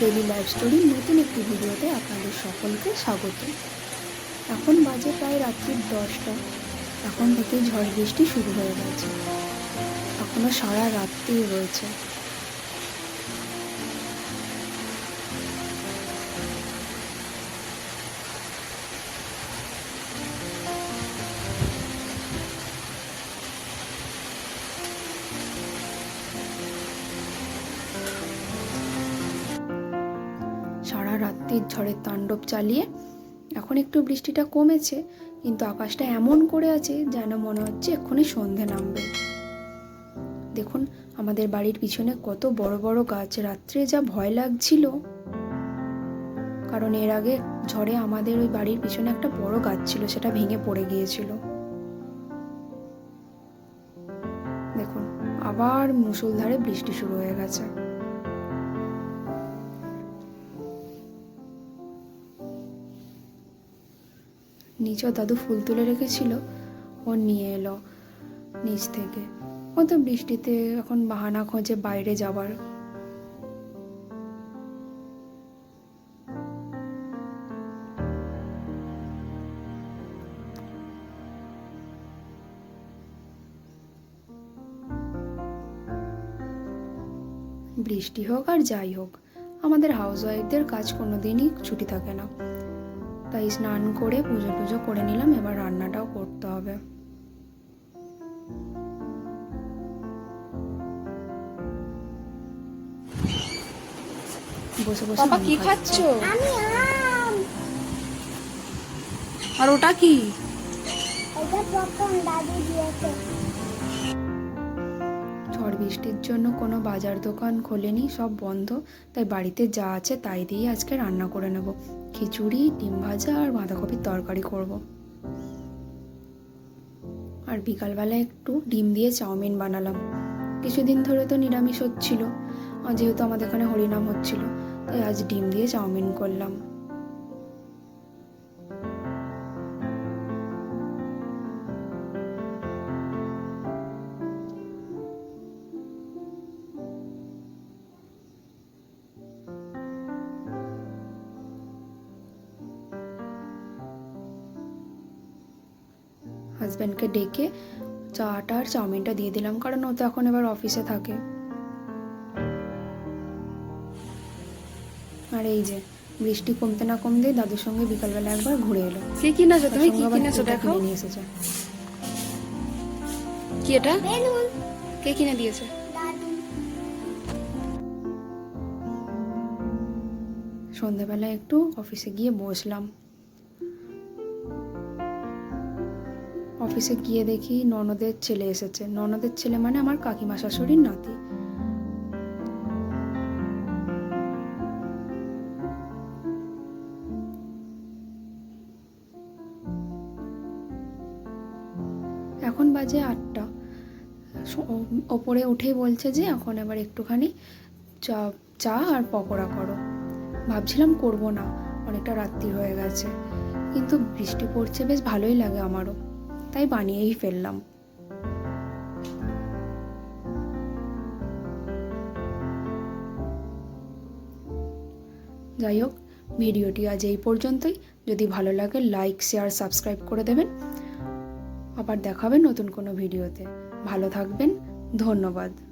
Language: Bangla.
ডেলি লাইফ স্টোরির নতুন একটি ভিডিওতে আপনাদের সকলকে স্বাগত। এখন বাজে প্রায় রাত্রির দশটা। এখন থেকে ঝড় বৃষ্টি শুরু হয়ে গেছে। এখনও সারা রাত্রি রয়েছে। রাত্রির ঝড়ের তাণ্ডব চালিয়ে। এখন একটু বৃষ্টিটা কমেছে, কিন্তু আকাশটা এমন করে আছে যেন মনে হচ্ছে এক্ষুনি সন্ধে নামবে। দেখুন, আমাদের বাড়ির পিছনে কত বড় বড় গাছ। রাত্রে যা ভয় লাগছিল। কারণ এর আগে ঝড়ে আমাদের ওই বাড়ির পিছনে একটা বড় গাছ ছিল, সেটা ভেঙে পড়ে গিয়েছিল। দেখুন, আবার মুষলধারে বৃষ্টি শুরু হয়ে গেছে। নিচেও দাদু ফুল তুলে রেখেছিল, ও নিয়ে এলো নিচ থেকে। ও তো বৃষ্টিতে এখন বাহানা খোঁজে বাইরে যাবার। বৃষ্টি হোক আর যাই হোক, আমাদের হাউস ওয়াইফদের কাজ কোনোদিনই ছুটি থাকে না। তাই স্নান করে পুজো টুজো করে নিলাম এবার রান্নাটাও করতে হবে। বসে বসে বাবা কি খাচ্ছি। খাচ্ছ? আমি আম। আর ওটা কি? এটা প্রথম দাদু দিয়েছে। ঝড় বৃষ্টির জন্য কোনো বাজার দোকান খোলেনি সব বন্ধ। তাই বাড়িতে যা আছে তাই দিয়ে আজকে রান্না করে নেব। খিচুড়ি, ডিম ভাজা আর বাঁধাকপির তরকারি করব। আর বিকালবেলা একটু ডিম দিয়ে চাউমিন বানালাম। কিছুদিন ধরে তো নিরামিষ হচ্ছিল। যেহেতু আমাদের এখানে হরিনাম হচ্ছিল, তাই আজ ডিম দিয়ে চাউমিন করলাম। হাজব্যান্ডকে ডেকে চাটা আর চাউমিনটা দিয়ে দিলাম কারণ ও তো এখন এবার অফিসে থাকে। আর এই যে বৃষ্টি কমতে না কমতেই দাদুর সঙ্গে বিকালবেলা একবার ঘুরে এলো। কি কিনেছো তুমি? কি কিনেছো দেখো। নিয়ে এসেছে। কি এটা? বেলুন। কে কিনে দিয়েছে? সন্ধ্যাবেলা একটু অফিসে গিয়ে বসলাম। অফিসে গিয়ে দেখি ননদের ছেলে এসেছে। ননদের ছেলে মানে আমার কাকিমা শাশুড়ির নাতি। এখন বাজে আটটা। ওপরে উঠেই বলছে যে, এখন এবার একটুখানি চা চা আর পকোড়া করো। ভাবছিলাম করব না, অনেকটা রাত্রি হয়ে গেছে। কিন্তু বৃষ্টি পড়ছে, বেশ ভালোই লাগে আমারও। তাই বানিয়েই ফেললাম। যাই হোক, ভিডিওটি আজ এই পর্যন্তই। যদি ভালো লাগে লাইক শেয়ার সাবস্ক্রাইব করে দেবেন। আবার দেখাবেন নতুন কোনো ভিডিওতে। ভালো থাকবেন। ধন্যবাদ।